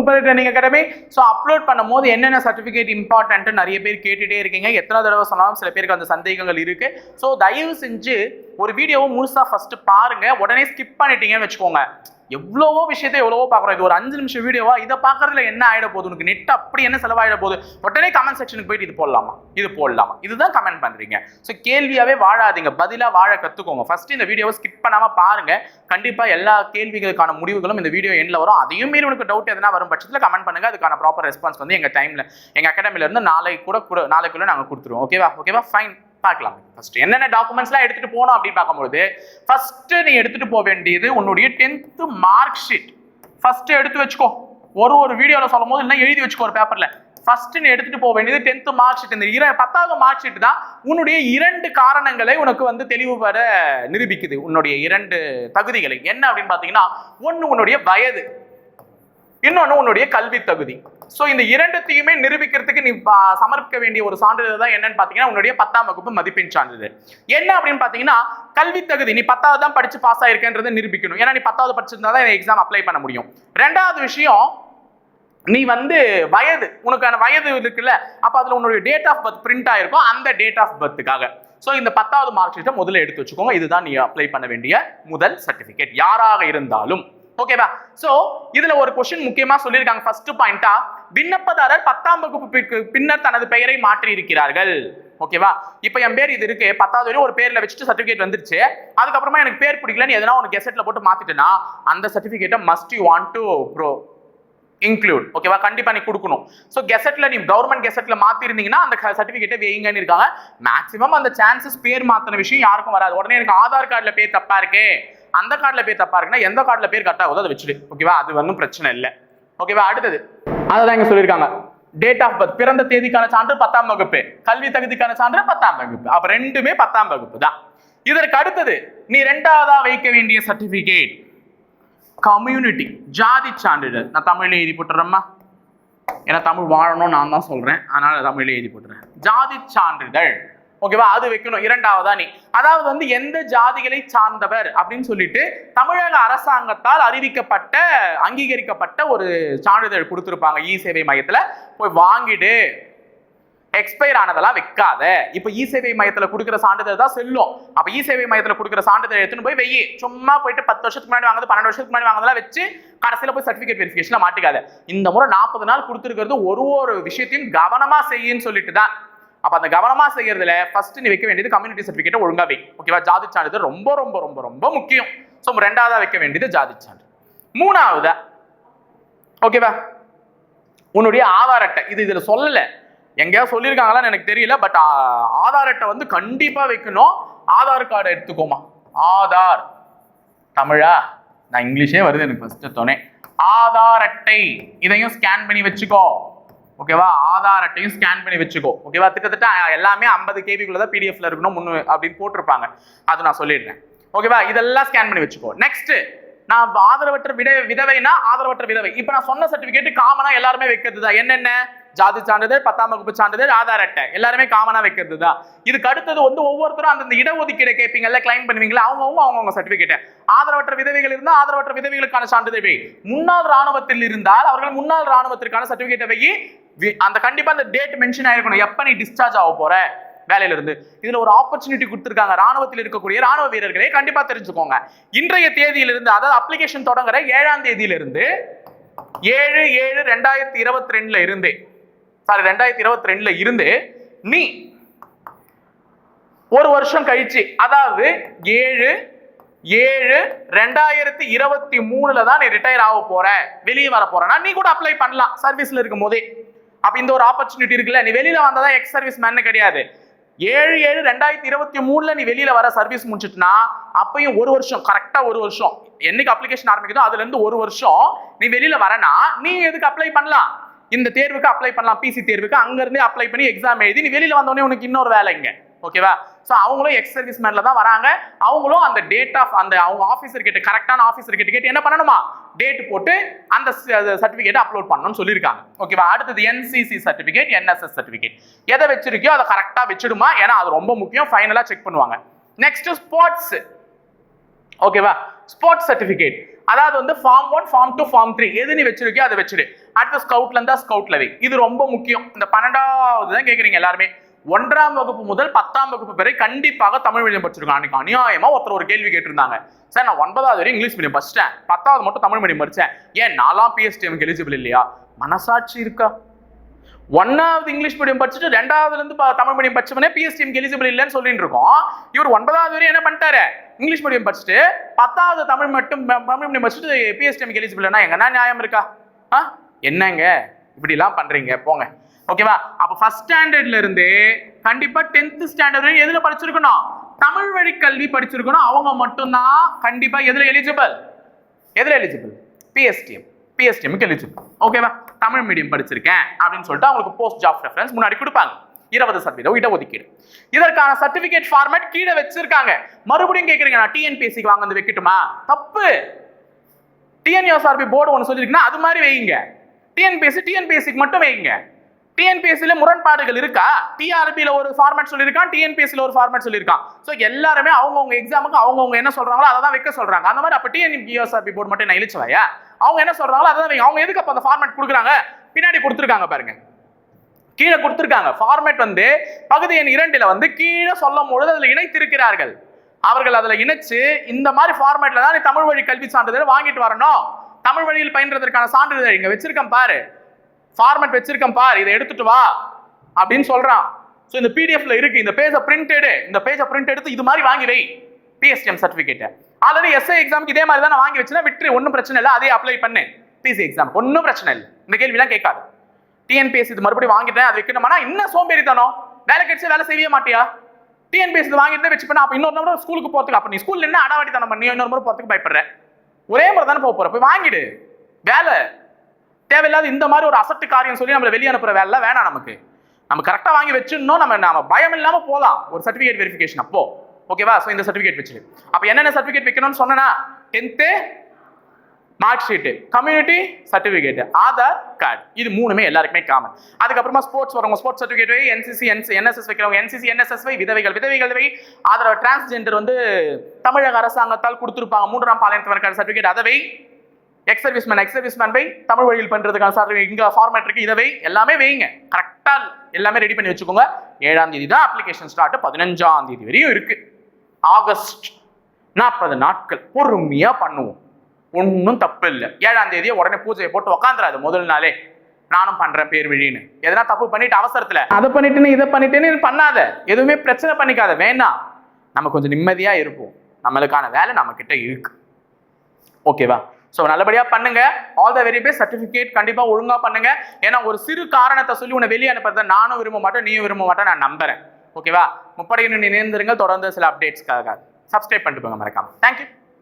முப்பது training academy so upload பண்ணும்போது என்னென்ன சர்டிஃபிகேட் இம்பார்ட்டன்ட்டு நிறைய பேர் கேட்டுகிட்டே இருக்கீங்க. எத்தனை தடவை சொன்னாலும் சில பேருக்கு அந்த சந்தேகங்கள் இருக்கு. ஸோ தயவு செஞ்சு ஒரு வீடியோவை முழுசாக ஃபஸ்ட்டு பாருங்கள் உடனே ஸ்கிப் பண்ணிட்டீங்கன்னு வச்சுக்கோங்க. எவ்வளவோ விஷயத்தை எவ்வளவோ பார்க்குறோம். இது ஒரு அஞ்சு நிமிஷம் வீடியோவா? இதை பார்க்கறதுல என்ன ஆயிட போகுது உனக்கு நெட் அப்படி என்ன செலவாயிட போகுது? உடனே கமெண்ட் செக்ஷனுக்கு போயிட்டு இது போடலாமா? இது போடலாமா? இதுதான் கமெண்ட் பண்றீங்க. ஸோ கேள்வியாவே வாழாதீங்க. பதிலா வாழ கத்துக்கோங்க. ஃபர்ஸ்ட் இந்த வீடியோவை ஸ்கிப் பண்ணாம பாருங்க. கண்டிப்பா எல்லா கேள்விகளுக்கான முடிவுகளும் இந்த வீடியோ எண்ணில் வரும். அதையும் மீறி உனக்கு டவுட் எதனா வரும் பட்சத்தில் கமெண்ட் பண்ணுங்க. அதுக்கான ப்ராப்பர் ரெஸ்பான்ஸ் வந்து எங்க டைம்ல எங்க அகாடமில இருந்து நாளைக்கு கூட கூட நாளைக்குள்ள நாங்க கொடுத்துருவோம். ஓகேவா ஓகேவா ஃபைன் பார்க்கலாம். ஃபர்ஸ்ட் என்னென்ன டாக்குமெண்ட்ஸ்லாம் எடுத்துட்டு போகணும் அப்படின்னு பார்க்கும்போது ஃபர்ஸ்ட் நீ எடுத்துட்டு போக வேண்டியது உன்னுடைய டென்த்து மார்க் ஷீட் ஃபர்ஸ்ட் எடுத்து வச்சுக்கோ. ஒரு ஒரு வீடியோல சொல்லும் போது இல்லை எழுதி வச்சுக்கோ ஒரு பேப்பர்ல ஃபர்ஸ்ட் நீ எடுத்துட்டு போக வேண்டியது டென்த்து மார்க் ஷீட் இந்த இர பத்தாவது மார்க் ஷீட் தான் உன்னுடைய இரண்டு காரணங்களை உனக்கு வந்து தெளிவு பெற நிரூபிக்குது. உன்னுடைய இரண்டு தகுதிகளை. என்ன அப்படின்னு பார்த்தீங்கன்னா ஒன்று உன்னுடைய வயது. இன்னொன்று உன்னுடைய கல்வி தகுதி. ஸோ இந்த இரண்டுத்தையுமே நிரூபிக்கிறதுக்கு நீ பா- சமர்ப்பிக்க வேண்டிய ஒரு சான்றிதழ் தான் என்னன்னு பார்த்தீங்கன்னா உன்னுடைய பத்தாம் வகுப்பு மதிப்பெண் சான்றிதழ். என்ன அப்படின்னு பார்த்தீங்கன்னா கல்வி தகுதி நீ பத்தாவது தான் படிச்சு பாஸ் ஆயிருக்கன்றதை நிரூபிக்கணும். ஏன்னா நீ பத்தாவது படிச்சிருந்தா தான் எக்ஸாம் அப்ளை பண்ண முடியும். ரெண்டாவது விஷயம் நீ வந்து வயது உனக்கான வயது இருக்குல்ல அப்போ அதில் உன்னுடைய டேட் ஆஃப் பர்த் பிரிண்ட் ஆயிருக்கும் அந்த டேட் ஆஃப் பர்த்துக்காக ஸோ இந்த பத்தாவது மார்க் ஷீட்டை முதல்ல எடுத்து வச்சுக்கோங்க. இதுதான் நீ அப்ளை பண்ண வேண்டிய முதல் சர்டிஃபிகேட் யாராக இருந்தாலும். ஓகேவா சோ இதுல ஒரு கொஸ்டின் முக்கியமா சொல்லியிருக்காங்க. ஃபர்ஸ்ட் பாயிண்டா விண்ணப்பதாரர் பத்தாம் வகுப்புக்கு பின்னர் தனது பெயரை மாற்றி இருக்கிறார்கள் ஓகேவா இப்போ என் பேர் இது இருக்கு. பத்தாவது வரையும் ஒரு பேர்ல வச்சுட்டு சர்டிபிகேட் வந்துருச்சு. அதுக்கப்புறமா எனக்கு பேர் பிடிக்கலன்னு எதனா உனக்கு கெசட்ல போட்டு மாத்திட்டேன்னா அந்த சர்டிபிகேட்டை must you want to bro include ஓகேவா கண்டிப்பா நீ கொடுக்கணும். ஸோ கெசட்ல நீ கவர்மெண்ட் கெசட்ல மாத்திருந்தீங்கன்னா அந்த சர்டிபிகேட்டை வேயுங்கன்னு இருக்காங்க. மேக்ஸிமம் அந்த சான்சஸ் பேர் மாத்தின விஷயம் யாருக்கும் வராது. உடனே எனக்கு ஆதார் கார்டில் பேர் தப்பா இருக்கே. அந்த கார்டில் பேர் தப்பா இருக்குன்னா எந்த கார்டில் பேர் கரெக்டாக ஆகுதோ அதை வச்சுடு. ஓகேவா அது ஒன்றும் பிரச்சனை இல்லை. ஓகேவா அடுத்தது. அதை இங்கே சொல்லியிருக்காங்க. டேட் ஆஃப் பர்த் பிறந்த தேதிக்கான சான்று பத்தாம் வகுப்பு. கல்வி தகுதிக்கான சான்று பத்தாம் வகுப்பு. அப்ப ரெண்டுமே பத்தாம் வகுப்பு தான். இதற்கு அடுத்தது நீ ரெண்டாவதா வைக்க வேண்டிய சர்டிபிகேட் கம்யூனிட்டி ஜாதி சான்றிதழ். நான் தமிழ்ல எழுதி போட்டுறேம்மா. ஏன்னா தமிழ் வாழணும் நான் தான் சொல்றேன். அதனால தமிழ்ல எழுதி போட்டுறேன். ஜாதி சான்றிதழ். ஓகேவா அது வைக்கணும். இரண்டாவதா நீ. அதாவது வந்து எந்த ஜாதிகளை சார்ந்தவர் அப்படின்னு சொல்லிட்டு தமிழக அரசாங்கத்தால் அறிவிக்கப்பட்ட அங்கீகரிக்கப்பட்ட ஒரு சான்றிதழ் கொடுத்துருப்பாங்க. இ சேவை மையத்துல. போய் வாங்கிடு. எக்ஸ்பயர் ஆனதெல்லாம் வைக்காத. இப்போ இ சேவை மையத்துல கொடுக்குற சான்றிதழ் தான் செல்லும். அப்ப இ சேவை மையத்துல கொடுக்குற சான்றிதழ் எடுத்துன்னு போய் வெயி. சும்மா போயிட்டு பத்து வருஷத்துக்கு முன்னாடி வாங்குது பன்னெண்டு வருஷத்துக்கு முன்னாடி வாங்குறதெல்லாம் வச்சு கடைசியில போய் சர்டிபிகேட் வெரிஃபிகேஷன்ல மாட்டிக்காத. இந்த முறை நாற்பது நாள் கொடுத்துருக்கிறது ஒரு ஒரு விஷயத்தையும் கவனமா செய்யுன்னு சொல்லிட்டு தான். அப்ப அந்த கவனமா செய்யறதுல ஃபர்ஸ்ட் நீ வைக்க வேண்டியது கம்யூனிட்டி சர்டிபிகேட் ஒழுங்கா வை. ஓகேவா ஜாதி சான்றிதழ் ரொம்ப ரொம்ப ரொம்ப ரொம்ப முக்கியம். ஸோ ரெண்டாவதா வைக்க வேண்டியது ஜாதி சான்று மூணாவதா ஓகேவா உன்னுடைய ஆதார் அட்டை. இது இதுல சொல்லல. எங்கேயாவது சொல்லியிருக்காங்களான்னு எனக்கு தெரியல பட் ஆதார் அட்டை வந்து கண்டிப்பா வைக்கணும். ஆதார் கார்டு எடுத்துக்கோமா. ஆதார். தமிழா? நான் இங்கிலீஷே வருது எனக்கு ஃபர்ஸ்ட் தோணே ஆதார் அட்டை. இதையும் ஸ்கேன் பண்ணி வச்சுக்கோ. ஓகேவா? ஆதார் அட்டையும் ஸ்கேன் பண்ணி வச்சுக்கோ. ஓகேவா? கிட்டத்தட்ட எல்லாமே ஐம்பது கேபிக்குள்ள தான் பிடிஎஃப்ல இருக்கணும் முன்னு அப்படின்னு போட்டிருப்பாங்க. அது நான் சொல்லிடுறேன். ஓகேவா? இதெல்லாம் ஸ்கேன் பண்ணி வச்சுக்கோ. நெக்ஸ்ட் நான் ஆதரவற்ற விட விதவைனா ஆதரவற்ற விதவை. இப்போ நான் சொன்ன சர்டிஃபிகேட் காமனா எல்லாருமே வைக்கிறது தான் என்னென்ன? ஜாதி சான்றிதழ் பத்தாம் வகுப்பு சான்றிதழ் ஆதார் அட்டை. எல்லாருமே காமனா வைக்கிறது தான் இதுக்கு அடுத்தது வந்து ஒவ்வொருத்தரும் அந்தந்த இடஒதுக்கீடு கேட்பீங்கல்ல கிளைம் பண்ணுவீங்களா அவங்கவுங்க அவங்கவுங்க சர்டிபிகேட் ஆதரவற்ற விதவைகள் இருந்தால் ஆதரவற்ற விதவைகளுக்கான சான்றிதழ் முன்னாள் ராணுவத்தில் இருந்தால் அவர்கள் முன்னாள் ராணுவத்திற்கான சர்டிபிகேட்டை வை. அந்த கண்டிப்பா அந்த டேட் மென்ஷன் ஆயிருக்கணும். எப்ப நீ டிஸ்சார்ஜ் ஆக போற? வேலையில இருந்து இதுல ஒரு ஆப்பர்ச்சுனிட்டி கொடுத்திருக்காங்க. ராணுவத்தில் இருக்கக்கூடிய ராணுவ வீரர்களே கண்டிப்பா தெரிஞ்சுக்கோங்க. இன்றைய தேதியிலிருந்து அதாவது அப்ளிகேஷன் தொடங்குற ஏழாம் தேதியிலிருந்து ஏழு ஏழு ரெண்டாயிரத்தி இருபத்தி ரெண்டுல இருந்தே சாரி ரெண்டாயிரத்தி இருபத்தி ரெண்டுல இருந்து நீ ஒரு வருஷம் கழிச்சு அதாவது ஏழு ஏழு ரெண்டாயிரத்தி இருபத்தி மூணுல தான் நீ ரிட்டையர் ஆக போற. வெளியே வர போறனா நீ கூட அப்ளை பண்ணலாம் சர்வீஸ்ல இருக்கும் போதே அப்ப இந்த ஒரு ஆப்பர்ச்சுனிட்டி இருக்குல்ல நீ வெளியில வந்தாதான் எக்ஸ் சர்வீஸ் மேன் கிடையாது. ஏழு ஏழு ரெண்டாயிரத்தி இருபத்தி மூணுல நீ வெளியில வர சர்வீஸ் முடிச்சிட்டுனா அப்பயும் ஒரு வருஷம் கரெக்டா ஒரு வருஷம். என்னைக்கு அப்ளிகேஷன் ஆரம்பிக்குதோ அதுல இருந்து ஒரு வருஷம் நீ வெளியில வரனா நீ எதுக்கு அப்ளை பண்ணலாம்? இந்த தேர்வுக்கு அப்ளை பண்ணலாம் பிசி தேர்வுக்கு. அங்கேருந்து அப்ளை பண்ணி எக்ஸாம் எழுதி நீ வெளியில் வந்தோடனே உனக்கு இன்னொரு வேலைங்க ஓகேவா ஸோ அவங்களும் எக்ஸ் சர்வீஸ் மேனில் தான் வராங்க. அவங்களும் அந்த டேட் ஆஃப் அந்த அவங்க ஆஃபீஸர் கிட்ட கரெக்டான ஆஃபீஸர் கிட்ட கேட்டு என்ன பண்ணணுமா? டேட் போட்டு அந்த சர்டிஃபிகேட் அப்லோட் பண்ணணும்னு சொல்லியிருக்காங்க. ஓகேவா அடுத்தது என்சிசி சர்டிஃபிகேட் என்எஸ்எஸ் சர்டிஃபிகேட் எதை வச்சிருக்கியோ அதை கரெக்டாக வச்சிடுமா? ஏன்னா அது ரொம்ப முக்கியம். ஃபைனலாக செக் பண்ணுவாங்க. நெக்ஸ்ட் ஸ்போர்ட்ஸ் ஓகேவா ஸ்போர்ட்ஸ் சர்டிஃபிகேட் அதாவது வந்து form one form two form three எது நீ வச்சிருக்கியோ அதை வச்சிரு. அடுத்த ஸ்கவுட்ல இருந்தா ஸ்கவுட்ல வை. இது ரொம்ப முக்கியம். இந்த பன்னெண்டாவது தான் கேக்குறீங்க எல்லாருமே. ஒன்றாம் வகுப்பு முதல் பத்தாம் வகுப்பு வரை கண்டிப்பாக தமிழ் மீடியம் படிச்சிருக்கோம். அன்னைக்கு அநியாயமா ஒருத்தர் ஒரு கேள்வி கேட்டிருந்தாங்க. சார் நான் ஒன்பதாவது வரையும் இங்கிலீஷ் மீடியம் படிச்சிட்டேன். பத்தாவது மட்டும் தமிழ் மீடியம் படிச்சேன். ஏன் நாலாம் பிஎஸ்டிஎம்க்கு எலிஜிபிள் இல்லையா? மனசாட்சி இருக்கா? ஒன்னாவது இங்கிலீஷ் மீடியம் படிச்சுட்டு ரெண்டாவதுலேருந்து ப- தமிழ் மீடியம் படிச்சவனே பிஎஸ்டிஎம் எலிஜிபிள் இல்லைன்னு சொல்லிட்டு இருக்கோம். இவர் ஒன்பதாவது வரையும் என்ன பண்ணிட்டாரு? இங்கிலீஷ் மீடியம் படிச்சுட்டு பத்தாவது தமிழ் மட்டும் தமிழ் மீடியம் படிச்சுட்டு பிஎஸ்டிஎம் எலிஜிபிள்னா எங்கன்னா நியாயம் இருக்கா? ஆ? என்னங்க? இப்படிலாம் பண்றீங்க போங்க. ஓகேவா அப்ப ஃபர்ஸ்ட் ஸ்டாண்டர்ட்ல இருந்து கண்டிப்பா டென்த் ஸ்டாண்டர்ட் வரையும் எதுல படிச்சிருக்கணும்? தமிழ் வழி கல்வி படிச்சிருக்கணும். அவங்க மட்டும்தான் கண்டிப்பா எதுல எலிஜிபிள் எதுல எலிஜிபிள் பிஎஸ்டிஎம் பிஎஸ்டிஎம்க்கு எலிஜிபிள் ஓகேவா தமிழ் மீடியம் படிச்சிருக்கேன் அப்படின்னு சொல்லிட்டு அவங்களுக்கு போஸ்ட் ஜாப் ரெஃபரன்ஸ் முன்னாடி கொடுப்பாங்க. இருபது சதவீதம் இடஒதுக்கீடு இதற்கான சர்டிபிகேட் ஃபார்மேட் கீழே வச்சிருக்காங்க. மறுபடியும் கேக்குறீங்க நான் டிஎன்பிஎஸ்சிக்கு வாங்க வந்து வைக்கட்டுமா? தப்பு. டிஎன்எஸ்ஆர்பி போர்டு ஒன்று சொல்லியிருக்குன்னா அது மாதிரி வைங்க டிஎன்பிஎஸ்சி டிஎன்பிஎஸ்சிக்கு மட்டும் வைங்க டிஎன்பிஎஸ்சியில் முரண்பாடுகள் இருக்கா? டிஆர்பியில் ஒரு ஃபார்மேட் சொல்லியிருக்கான் டிஎன்பிஎஸ்சியில் ஒரு ஃபார்மேட் சொல்லியிருக்கான். ஸோ எல்லாருமே அவங்கவுங்க எக்ஸாமுக்கு அவங்கவுங்க என்ன சொல்கிறாங்களோ அதை தான் வைக்க சொல்கிறாங்க அந்த மாதிரி அப்போ டிஎன்பிஎஸ்ஆர்பி போர்டு மட்டும் நான் இழிச்சவையா அவங்க என்ன சொல்றாங்களோ அதை அவங்க எதுக்கு அப்போ அந்த ஃபார்மேட் கொடுக்குறாங்க? பின்னாடி கொடுத்துருக்காங்க பாருங்க. கீழே கொடுத்துருக்காங்க. ஃபார்மேட் வந்து பகுதி எண் இரண்டில் வந்து கீழே சொல்லும் பொழுது அதில் இணைத்திருக்கிறார்கள். அவர்கள் அதில் இணைச்சு இந்த மாதிரி ஃபார்மேட்ல தான் நீ தமிழ் வழி கல்வி சான்றிதழ் வாங்கிட்டு வரணும். தமிழ் வழியில் பயின்றதற்கான சான்றிதழ் இங்கே வச்சிருக்கேன் பாரு. ஃபார்மேட் வச்சிருக்கேன் பாரு. இதை எடுத்துட்டு வா அப்படின்னு சொல்றான். ஸோ இந்த பிடிஎஃப்ல இருக்கு. இந்த பேஜை பிரிண்ட் எடு. இந்த பேஜை பிரிண்ட் எடுத்து இது மாதிரி வாங்கி வை. பிஎஸ்டிஎம் சர்டிஃபிகேட் ஆல்ரெடி எஸ்ஐ எக்ஸாமுக்கு இதே மாதிரி தான் நான் வாங்கி வச்சுனா விட்டு ஒன்றும் பிரச்சனை இல்லை அதே அப்ளை பண்ணு. பிசி எக்ஸாம் ஒன்றும் பிரச்சனை இல்லை. இந்த கேள்விலாம் கேட்காது. டிஎன்பிஎஸ்சி இது மறுபடியும் வாங்கிட்டேன் அது வைக்கணுமானா இன்னும் சோம்பேறித்தனம். வேலை கிடைச்சி வேலை செய்யவே மாட்டியா? டிஎன்பிஎஸ்சி வாங்கிட்டு வச்சு பண்ண. அப்போ இன்னொரு முறை ஸ்கூலுக்கு போகிறதுக்கு அப்போ நீ ஸ்கூலில் என்ன அடாவடித்தனம் பண்ணியோ இன்னொரு முறை போகிறதுக்கு பயப்படுற? ஒரே முறை தானே போக போற. போய் வாங்கிடு. வேலை. தேவையில்லாத இந்த மாதிரி ஒரு அசட்டு காரியம் சொல்லி நம்மளை வெளியே அனுப்புற வேலை வேணாம் நமக்கு. நம்ம கரெக்டாக வாங்கி வச்சிடணும். நம்ம நம்ம பயம் இல்லாமல் போகலாம் ஒரு சர்டிஃபிகேட் வெரிஃபிகேஷன் அப்போ. ஓகேவா? ஸோ இந்த சர்டிஃபிகேட் வச்சுட்டு அப்போ என்னென்ன சர்டிஃபிகேட் வைக்கணும்னு சொன்னனா? Tenth mark sheet community certificate Aadhaar card இது மூணுமே எல்லாருக்குமே காமன் அதுக்கப்புறமா ஸ்போர்ட்ஸ் வரவங்க ஸ்போர்ட்ஸ் சர்டிஃபிகேட் வை என்சிசி என்சி என்எஸ்எஸ் வைக்கிறவங்க என்சிசி என்எஸ்எஸ் வை விதவைகள் விதவைகள் வை ஆதரவு டிரான்ஸ்ஜெண்டர் வந்து தமிழக அரசாங்கத்தால் கொடுத்துருப்பாங்க. மூன்றாம் பாளையத்தினருக்கான சர்டிஃபிகேட் அதை வை எக்ஸ் சர்வீஸ்மேன் எக்ஸ் சர்வீஸ்மேன் வை தமிழ் வழியில் பண்ணுறதுக்கான சர்டிஃபிகேட் இங்கே ஃபார்மேட் இருக்குது இதை வை எல்லாமே வைங்க. கரெக்டாக எல்லாமே ரெடி பண்ணி வச்சுக்கோங்க. ஏழாம் தேதி தான் அப்ளிகேஷன் ஸ்டார்ட் பதினஞ்சாம் தேதி வரையும் இருக்குது ஆகஸ்ட் நாற்பது நாட்கள் பொறுமையா பண்ணுவோம். ஒன்றும் தப்பு இல்லை. ஏழாம் தேதியை உடனே பூஜையை போட்டு உக்காந்துறாது முதல் நாளே. நானும் பண்றேன் பேர் விழின்னு. எதனா தப்பு பண்ணிட்டு அவசரத்துல. அதை பண்ணிட்டேன்னு இதை பண்ணிட்டேன்னு பண்ணாத. எதுவுமே பிரச்சனை பண்ணிக்காத. வேணாம் நம்ம கொஞ்சம் நிம்மதியா இருப்போம். நம்மளுக்கான வேலை நம்ம கிட்ட இருக்கு. ஓகேவா? ஸோ நல்லபடியா பண்ணுங்க. All the very best certificate கண்டிப்பா ஒழுங்கா பண்ணுங்க. ஏன்னா ஒரு சிறு காரணத்தை சொல்லி உன்னை வெளியே அனுப்புறத நானும் விரும்ப மாட்டேன் நீயும் விரும்ப மாட்டேன் நான் நம்புறேன். ஓகேவா? முப்படையினுடைய நேர்ந்திருங்க தொடர்ந்து சில அப்டேட்ஸ்க்காக சப்ஸ்கிரைப் பண்ணிட்டு போங்க மறக்காம. தேங்க்யூ